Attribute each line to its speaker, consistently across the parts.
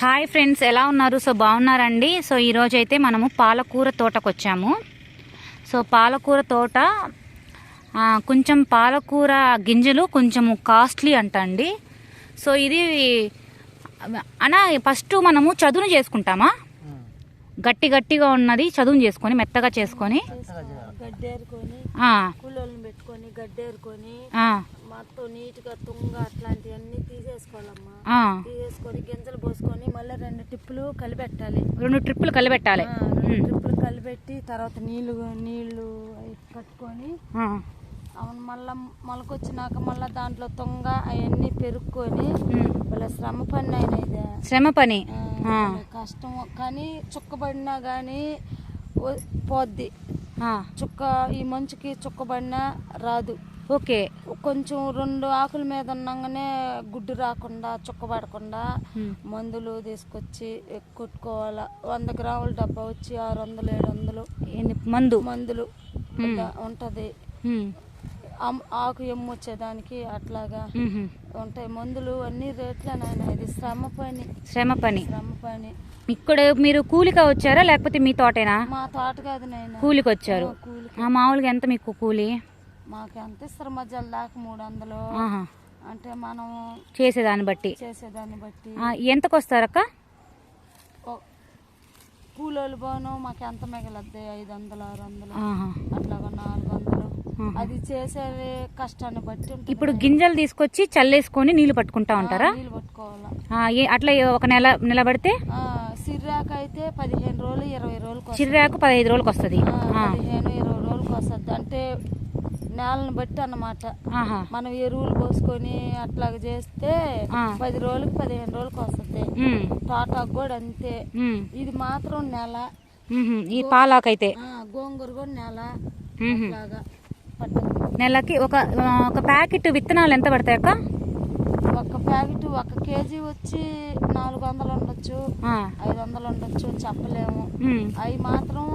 Speaker 1: Hi friends ఎలా ఉన్నారు? So బాగున్నారండి. సో ఈరోజు అయితే మనము పాలకూర తోటకు వచ్చాము సో పాలకూర తోట కొంచెం పాలకూర గింజలు కొంచెము కాస్ట్లీ అంట అండి సో ఇది అన్న ఫస్ట్ మనము చదును చేసుకుంటామా? గట్టి గట్టిగా ఉన్నది చదును చేసుకొని మెత్తగా చేసుకొని.
Speaker 2: పెట్టుకొని మొత్తం నీట్గా తుంగ అట్లాంటివన్నీ తీసేసుకోవాలమ్మా. తీసేసుకొని గింజలు పోసుకొని మళ్ళీ రెండు టిప్పులు కలిపెట్టాలి.
Speaker 1: రెండు ట్రిప్పులు కలిపెట్టాలి.
Speaker 2: ట్రిప్పులు కలిపెట్టి తర్వాత నీళ్ళు నీళ్ళు కట్టుకొని అవును మళ్ళా మొలకొచ్చినాక మళ్ళీ దాంట్లో తుంగ అవన్నీ పెరుక్కొని
Speaker 1: ఉమ్.
Speaker 2: వాళ్ళ శ్రమ పని అయినా ఇదే.
Speaker 1: శ్రమ పని?
Speaker 2: కష్టం. కానీ చుక్కబడినా కానీ పోద్ది. చుక్క ఈ మంచుకి చుక్కబడినా రాదు.
Speaker 1: ఓకే.
Speaker 2: కొంచెం రెండు ఆకుల మీద ఉన్నాగానే గుడ్డు రాకుండా చుక్కబడకుండా. మందులు తీసుకొచ్చి కొట్టుకోవాలా. వంద గ్రాముల డబ్బా వచ్చి ఆరు వందలు ఏడు వందలు?
Speaker 1: మందు?
Speaker 2: మందులు ఉంటది. ఆకు ఎమ్ము వచ్చేదానికి అట్లాగా. ఉంటాయి. మందులు అన్ని రేట్లే నాయన. ఇది శ్రమ పని.
Speaker 1: శ్రమ పని.
Speaker 2: శ్రమ పని.
Speaker 1: ఇక్కడ మీరు కూలిగా వచ్చారా? లేకపోతే మీ తోటేనా?
Speaker 2: మా తోట కాదు నాయన.
Speaker 1: కూలికి వచ్చారు. మామూలుగా ఎంత మీకు కూలి?
Speaker 2: మాకు ఎంత ఇస్తారు? మధ్యలో దాకా మూడు వందలు అంటే మనం
Speaker 1: చేసేదాన్ని బట్టి.
Speaker 2: చేసేదాన్ని బట్టి.
Speaker 1: ఎంతకు వస్తారక్క?
Speaker 2: కూలోళ్ళు పోను మాకు ఎంత మిగలద్ది? ఐదు వందలు ఆరు వందలు. అట్లాగా నాలుగు వందలు. అది చేసే కష్టాన్ని బట్టి
Speaker 1: ఇప్పుడు గింజలు తీసుకొచ్చి చల్లేసుకొని నీళ్ళు పట్టుకుంటా ఉంటారా?
Speaker 2: నీళ్ళు పట్టుకోవాలా.
Speaker 1: అట్లా ఒక నెల నిలబడితే
Speaker 2: సిర్రాకు అయితే పదిహేను రోజులు ఇరవై రోజులకు వస్తుంది.
Speaker 1: చిర్రాకు పదహైదు రోజులకు వస్తుంది.
Speaker 2: పదిహేను ఇరవై రోజులకు వస్తుంది. అంటే నేలని బట్టి అన్నమాట. మనం ఎరువులు పోసుకొని అట్లాగ చేస్తే. పది రోజులకు పదిహేను రోజులకు వస్తుంది. తోటకు కూడా అంతే. ఇది మాత్రం నెల.
Speaker 1: ఈ పాలాకైతే.
Speaker 2: గోంగూర కూడా నెల. అట్లాగా.
Speaker 1: నెలకి ఒక ఒక ప్యాకెట్ విత్తనాలు ఎంత పడతాయి అక్క?
Speaker 2: ఒక ప్యాకెట్ ఒక కేజీ వచ్చి నాలుగు వందలు ఉండొచ్చు. ఐదు వందలు ఉండొచ్చు చెప్పలేము. అవి మాత్రం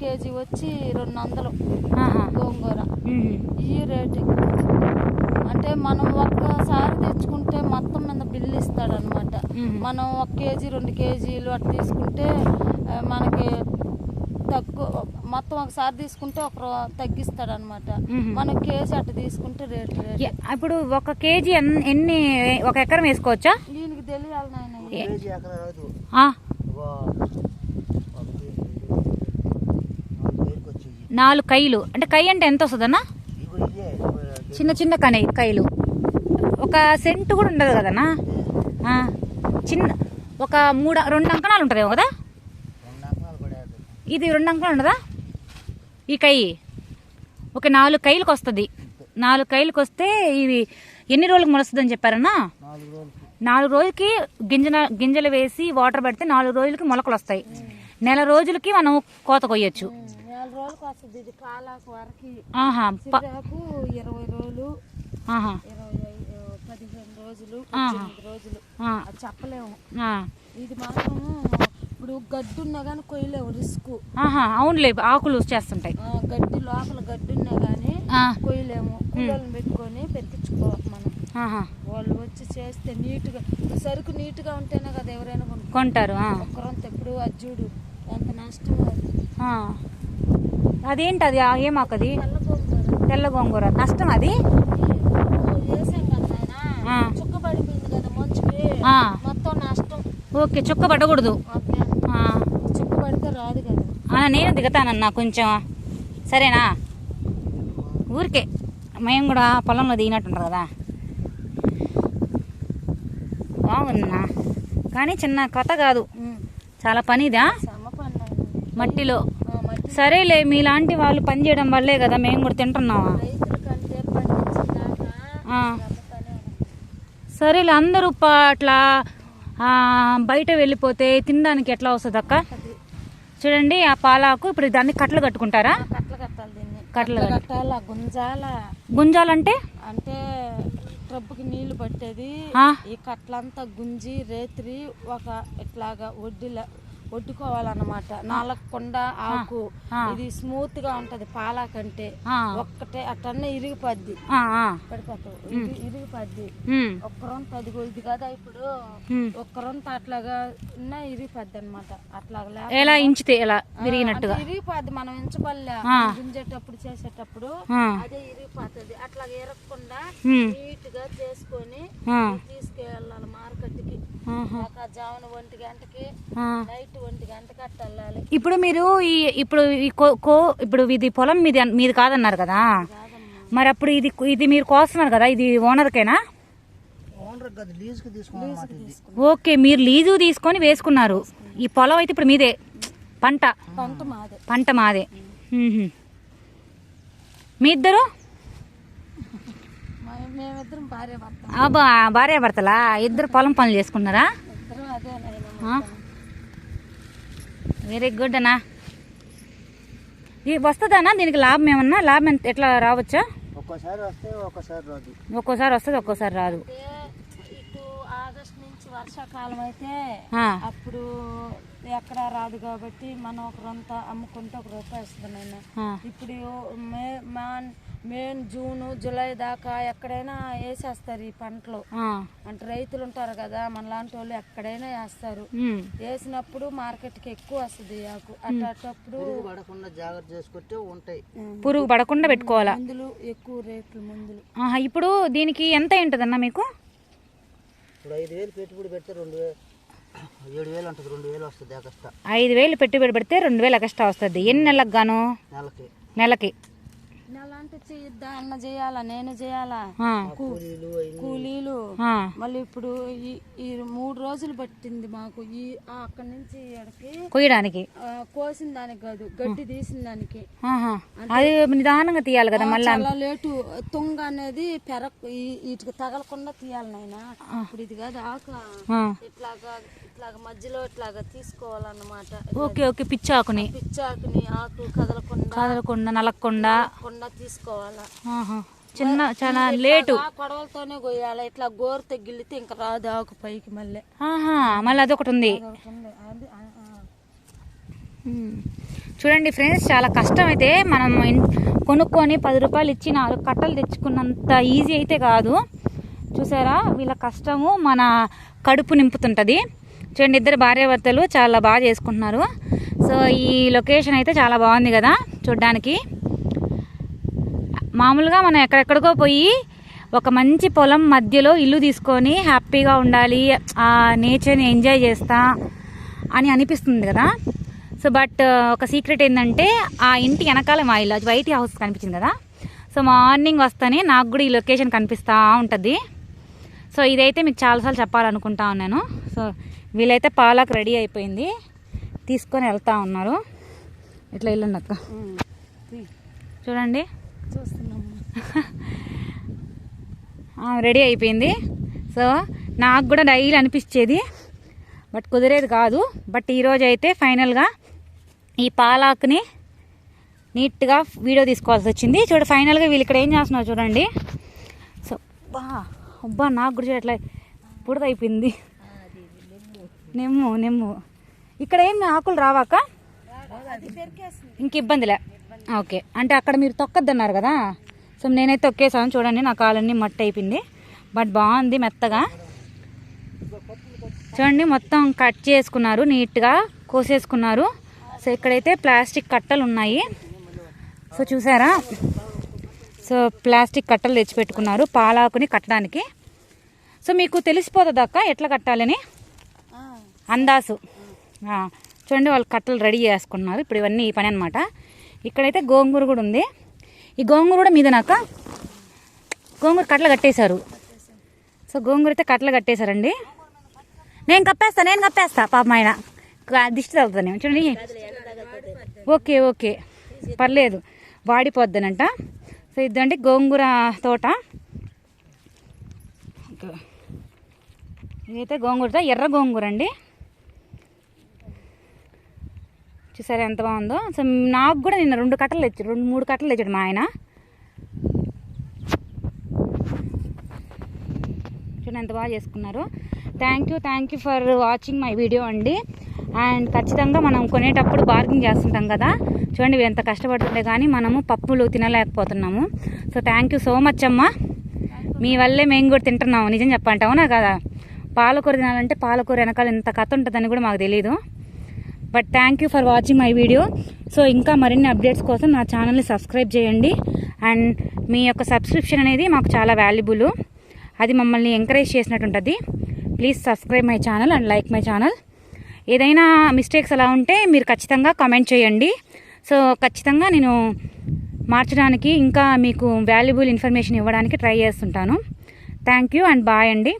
Speaker 2: కేజీ వచ్చి రెండు వందలు గోంగూర. ఈ రేటు అంటే మనం ఒక్కసారి తెచ్చుకుంటే మొత్తం మీద బిల్లు ఇస్తాడనమాట
Speaker 1: మ్మ్.
Speaker 2: మనం ఒక కేజీ రెండు కేజీలు అట్లా తీసుకుంటే మనకి తక్కువ మొత్తం ఒకసారి తీసుకుంటే ఒక తగ్గిస్తాడనమాట.
Speaker 1: మ్మ్.
Speaker 2: మనం కేజీ అట్లా తీసుకుంటే రేటు
Speaker 1: ఇప్పుడు ఒక కేజీ ఎన్- ఎన్ని ఒక ఎకరం వేసుకోవచ్చా?
Speaker 2: దీనికి తెలియాలి
Speaker 3: నాలుగు
Speaker 1: కైలు. అంటే కై అంటే ఎంత వస్తుందన్నా? చిన్న చిన్న కనే కైలు. ఒక సెంటు కూడా ఉండదు కదన్నా? ఆ, చిన్న ఒక మూడు రెండు అంకణాలు ఉంటుంది కదా?
Speaker 3: రెండు అంకణాలు పడేది
Speaker 1: ఇది రెండు అంకణాలు ఉండదా? ఈ కై. ఒక నాలుగు కైలకు వస్తుంది. నాలుగు కైలకు వస్తే ఇది ఎన్ని రోజులకు మొలుస్తుందని చెప్పారన్నా?
Speaker 3: నాలుగు రోజులకి
Speaker 1: రోజులకి గింజల గింజలు వేసి వాటర్ పెడితే నాలుగు రోజులకి మొలకలు వస్తాయి. నెల రోజులకి మనం కోత కొయ్యొచ్చు.
Speaker 2: చెప్పలేము. ఇది ఇప్పుడు గడ్డి ఉన్నా కానీ కొయ్యలేము రిస్క్.
Speaker 1: ఆహా అవునులే ఆకులు చేస్తుంటాయి.
Speaker 2: గడ్డి లోపల గడ్డి ఉన్నా కానీ
Speaker 1: ఆ,
Speaker 2: కొయ్యలేము. కూలోళ్ళని పెట్టుకొని పెరికించుకోవాలి మనం.
Speaker 1: ఆహా.
Speaker 2: వాళ్ళు వచ్చి చేస్తే నీట్గా సరుకు నీట్గా ఉంటేనే కదా ఎవరైనా కొనుక్కో
Speaker 1: కొంటారు ఆ,
Speaker 2: ఒక్కరంత ఎప్పుడు అది చూడు ఎంత నష్టం అది.
Speaker 1: ఆ. అదేంటి అది? ఆ, ఏం ఆకు అది?
Speaker 2: తెల్లగొంగూర.
Speaker 1: తెల్ల గోంగూర. నష్టం అది?
Speaker 2: వేసాం కదా నాయనా,
Speaker 1: ఆ.
Speaker 2: చుక్క పడిపోయింది కదా మంచుకి
Speaker 1: ఆ.
Speaker 2: మొత్తం నష్టం.
Speaker 1: ఓకే చుక్క పడకూడదు. ఆ,
Speaker 2: చుక్క పడితే రాదు కదా
Speaker 1: ఆ, నేను దిగుతానన్నా కొంచెం. సరేనా? ఊరికే. మేము కూడా పొలంలో దిగినట్టుంటారు కదా. బాగుందన్నా. కానీ చిన్న కథ కాదు. చాలా పనిదా? మట్టిలో. సరేలే మీలాంటి వాళ్ళు పని చేయడం వల్లే కదా మేము కూడా తింటున్నావా? సరేలే అందరూ అట్లా బయట వెళ్ళిపోతే తినడానికి ఎట్లా వస్తుంది అక్క చూడండి ఆ పాలాకు ఇప్పుడు దాన్ని కట్టలు కట్టుకుంటారా?
Speaker 2: కట్టలు కట్టాలి దీన్ని.
Speaker 1: కట్టలు
Speaker 2: కట్టలు గుంజాల?
Speaker 1: గుంజాలంటే?
Speaker 2: అంటే ట్రబ్బుకి నీళ్ళు పట్టేది. ఈ కట్లంతా గుంజి రేత్రి ఒక ఇట్లాగా వడ్డీల ఒడ్డుకోవాలన్నమాట నలగకుండా ఆకు. ఇది స్మూత్గా ఉంటది పాలాకంటే.
Speaker 1: ఆ,
Speaker 2: ఒక్కటే అట్టనే ఇరిగిపోద్ది. పడిపోతావు. ఇరిగిపోద్ది.
Speaker 1: ఉమ్,
Speaker 2: ఒక్క రొంత అదిగో ఇది కదా ఇప్పుడు?
Speaker 1: ఉమ్.
Speaker 2: ఒక్క రొంత అట్లాగా ఉన్నా ఇరిగిపోద్ది అనమాట అట్లాగా
Speaker 1: ఎలా ఇంచితే ఎలా విరిగినట్టుగా?
Speaker 2: ఇరిగిపోద్ది మనం
Speaker 1: ఆ.
Speaker 2: గుంజేటప్పుడు చేసేటప్పుడు అదే ఇరిగిపోతుంది. అట్లాగా ఇరగకుండా నీట్గా చేసుకొని తీసుకెళ్ళాలి మార్కెట్కి
Speaker 1: ఆహా,
Speaker 2: ఒక జామున ఒంటి గంటకి
Speaker 1: ఆ.
Speaker 2: నైట్ ఒంటి గంటకి అట్ట వెళ్ళాలి
Speaker 1: ఇప్పుడు మీరు ఈ ఇప్పుడు ఈ కో- కో ఇప్పుడు ఇది పొలం మీది మీది కాదన్నారు కదా? మరి అప్పుడు ఇది ఇది మీరు కోస్తున్నారు కదా? ఇది ఓనర్కేనా? ఓకే మీరు లీజు తీసుకొని వేసుకున్నారు. ఈ పొలం అయితే ఇప్పుడు మీదే. పంట.
Speaker 2: పంట మాదే.
Speaker 1: పంట మాదే. మ్మ్హ. మీ ఇద్దరు?
Speaker 2: భార్య
Speaker 1: భర్తలా. ఇద్దరు పొలం పనులు చేసుకున్నారా? వెరీ గుడ్ అన్నా. ఇది వస్తుందన్నా? దీనికి లాభం ఏమన్నా? లాభం ఎట్లా రావచ్చా?
Speaker 3: ఒక్కోసారి వస్తే ఒక్కోసారి రాదు.
Speaker 1: ఒక్కోసారి వస్తుంది ఒక్కోసారి రాదు.
Speaker 2: ఆగస్ట్ నుంచి వర్షాకాలం అయితే అప్పుడు ఎక్కడ రాదు కాబట్టి మనం ఒక రొంత అమ్ముకుంటే ఒక రూపాయి వస్తుంది ఇప్పుడు మే మాన్ జూన్ జూలై దాకా ఎక్కడైనా వేసేస్తారు ఈ పంటలు.
Speaker 1: ఆ,
Speaker 2: అంటే రైతులు ఉంటారు కదా మన లాంటి వాళ్ళు ఎక్కడైనా వేస్తారు. వేసినప్పుడు మార్కెట్కి ఎక్కువ వస్తుంది ఆకు. అట్టప్పుడు
Speaker 3: పురుగు పడకుండా జాగ్రత్త చేసుకుంటే ఉంటాయి.
Speaker 1: పురుగు పడకుండా పెట్టుకోవాలా?
Speaker 2: మందులు ఎక్కువ రేట్లు మందులు.
Speaker 1: ఇప్పుడు దీనికి ఎంత ఉంటుందన్నా మీకు?
Speaker 3: ఇప్పుడు ఐదు వేలు పెట్టుబడి పెడితే రెండు వేలు ఏడు వేలు ఉంటుంది రెండు వేలు వస్తుంది ఎక్స్ట్రా.
Speaker 1: ఐదు వేలు పెట్టుబడి పెడితే రెండు వేలు ఎక్స్ట్రా వస్తుంది. ఎన్ని నెలలకు గాను?
Speaker 3: నెలకి.
Speaker 1: నెలకి.
Speaker 2: నెలంటే చేయొద్దా అన్న చేయాలా నేను చేయాలా?
Speaker 3: కూలీలు
Speaker 2: మళ్ళీ ఇప్పుడు ఈ ఈ మూడు రోజులు పట్టింది మాకు. ఈ ఆ అక్కడి నుంచి ఈడకి
Speaker 1: కొయ్యడానికి?
Speaker 2: కోసిన దానికి కాదు గడ్డి తీసిన దానికి.
Speaker 1: అది నిదానంగా తీయాలి కదా మళ్ళీ?
Speaker 2: లేటు. తుంగ అనేది పెర ఈ- వీటికి తగలకుండా తీయాలి నాయన. ఇప్పుడు ఇది కాదు ఆక. ఇట్లాగా ఇట్లాగా మధ్యలో ఇట్లాగా తీసుకోవాలన్నమాట.
Speaker 1: Okay okay పిచ్చాకుని.
Speaker 2: పిచ్చాకుని ఆకు కదలకుండా.
Speaker 1: కదలకుండా నలగకుండా
Speaker 2: కుండా
Speaker 1: చిన్న చాలా లేటు.
Speaker 2: కొడవలతోనే కొయ్యాలి. ఇట్లా గోరు తగ్గిలితే ఇంకా రాదు ఆకు పైకి మళ్ళీ.
Speaker 1: మళ్ళీ అదొకటి ఉంది. చూడండి ఫ్రెండ్స్ చాలా కష్టం అయితే మనం కొనుక్కొని పది రూపాయలు ఇచ్చి నాలుగు కట్టలు తెచ్చుకున్నంత ఈజీ అయితే కాదు. చూసారా? వీళ్ళ కష్టము మన కడుపు నింపుతుంటుంది. చూడండి ఇద్దరు భార్యాభర్తలు చాలా బాగా చేసుకుంటున్నారు. సో ఈ లొకేషన్ అయితే చాలా బాగుంది కదా చూడ్డానికి. మామూలుగా మనం ఎక్కడెక్కడికో పోయి ఒక మంచి పొలం మధ్యలో ఇల్లు తీసుకొని హ్యాపీగా ఉండాలి ఆ నేచర్ని ఎంజాయ్ చేస్తా అని అనిపిస్తుంది కదా. సో బట్ ఒక సీక్రెట్ ఏంటంటే ఆ ఇంటి వెనకాల మా ఇల్లు వైట్ హౌస్ కనిపించింది కదా. సో మార్నింగ్ వస్తానే నాకు కూడా ఈ లొకేషన్ కనిపిస్తూ ఉంటుంది. సో ఇదైతే మీకు చాలాసార్లు చెప్పాలనుకుంటా ఉన్నాను. సో వీళ్ళైతే పాలకు రెడీ అయిపోయింది. తీసుకొని వెళ్తా ఉన్నారు. ఇట్లా వెళ్ళండి అక్క?
Speaker 2: ఉమ్. తీ.
Speaker 1: చూడండి. రెడీ అయిపోయింది. సో నాకు కూడా డైలీ అనిపించేది. బట్ కుదిరేది కాదు. బట్ ఈరోజు అయితే ఫైనల్గా ఈ పాలాకుని నీట్గా వీడియో తీసుకోవాల్సి వచ్చింది. చూడ ఫైనల్గా వీళ్ళు ఇక్కడ ఏం చేస్తున్నారు చూడండి. సో బా అబ్బా నాకు కూడా చూడట్లే బుడద అయిపోయింది నెమ్ము నెమ్ము. ఇక్కడ ఏం ఆకులు రావాక ఇంక ఇబ్బందిలే. ఓకే. అంటే అక్కడ మీరు తొక్కద్దన్నారు కదా? సో నేనైతే తొక్కేసాను చూడండి నా కాలన్నీ మట్టి అయిపోయింది. బట్ బాగుంది మెత్తగా. చూడండి మొత్తం కట్ చేసుకున్నారు నీట్గా కోసేసుకున్నారు. సో ఇక్కడైతే ప్లాస్టిక్ కట్టలు ఉన్నాయి. సో చూసారా? సో ప్లాస్టిక్ కట్టలు తెచ్చిపెట్టుకున్నారు పాలాకుని కట్టడానికి. సో మీకు తెలిసిపోతుంది అక్క ఎట్లా కట్టాలని? అందాసు. చూడండి వాళ్ళు కట్టలు రెడీ చేసుకున్నారు. ఇప్పుడు ఇవన్నీ ఈ పని అనమాట ఇక్కడైతే గోంగూర కూడా ఉంది. ఈ గోంగూర కూడా మీదనాక గోంగూర కట్టలు కట్టేశారు. సో గోంగూర అయితే కట్టలు కట్టేశారండి. నేను కప్పేస్తా నేను కప్పేస్తా పాపం ఆయన. దిష్టి తగ్గుతాను చూడండి. Okay okay. పర్లేదు వాడిపోద్దనంట. సో ఇదండి గోంగూర తోట. ఇదైతే గోంగూరతో ఎర్ర గోంగూర అండి చూసారా ఎంత బాగుందో? సో నాకు కూడా నిన్న రెండు కట్టలు తెచ్చాడు. రెండు మూడు కట్టలు తెచ్చాడు మా ఆయన. చూడండి ఎంత బాగా చేసుకున్నారు. Thank you thank you for watching my video అండి. అండ్ ఖచ్చితంగా మనం కొనేటప్పుడు బార్గింగ్ చేస్తుంటాం కదా. చూడండి ఎంత కష్టపడుతుంటే కానీ మనము పప్పులు తినలేకపోతున్నాము. So thank you so much అమ్మా. మీ వల్లే మేము కూడా తింటున్నాము. నిజం చెప్పంటావునా కదా. పాలకూర తినాలంటే పాలకూర వెనకాల ఎంత కథ ఉంటుందని కూడా మాకు తెలియదు but thank you for watching my video so ఇంకా మరిన్ని అప్డేట్స్ కోసం నా ఛానల్ని సబ్స్క్రైబ్ చేయండి. అండ్ మీ యొక్క సబ్స్క్రిప్షన్ అనేది మాకు చాలా వాల్యుబుల్ అది మమ్మల్ని ఎంకరేజ్ చేసినట్టు ఉంటుంది. Please subscribe my channel and like my channel ఏదైనా మిస్టేక్స్ అలా ఉంటే మీరు ఖచ్చితంగా కామెంట్ చేయండి. సో ఖచ్చితంగా నేను మార్చడానికి ఇంకా మీకు వాల్యుబుల్ ఇన్ఫర్మేషన్ ఇవ్వడానికి ట్రై చేస్తుంటాను. థ్యాంక్ యూ అండ్ బాయ్ అండి.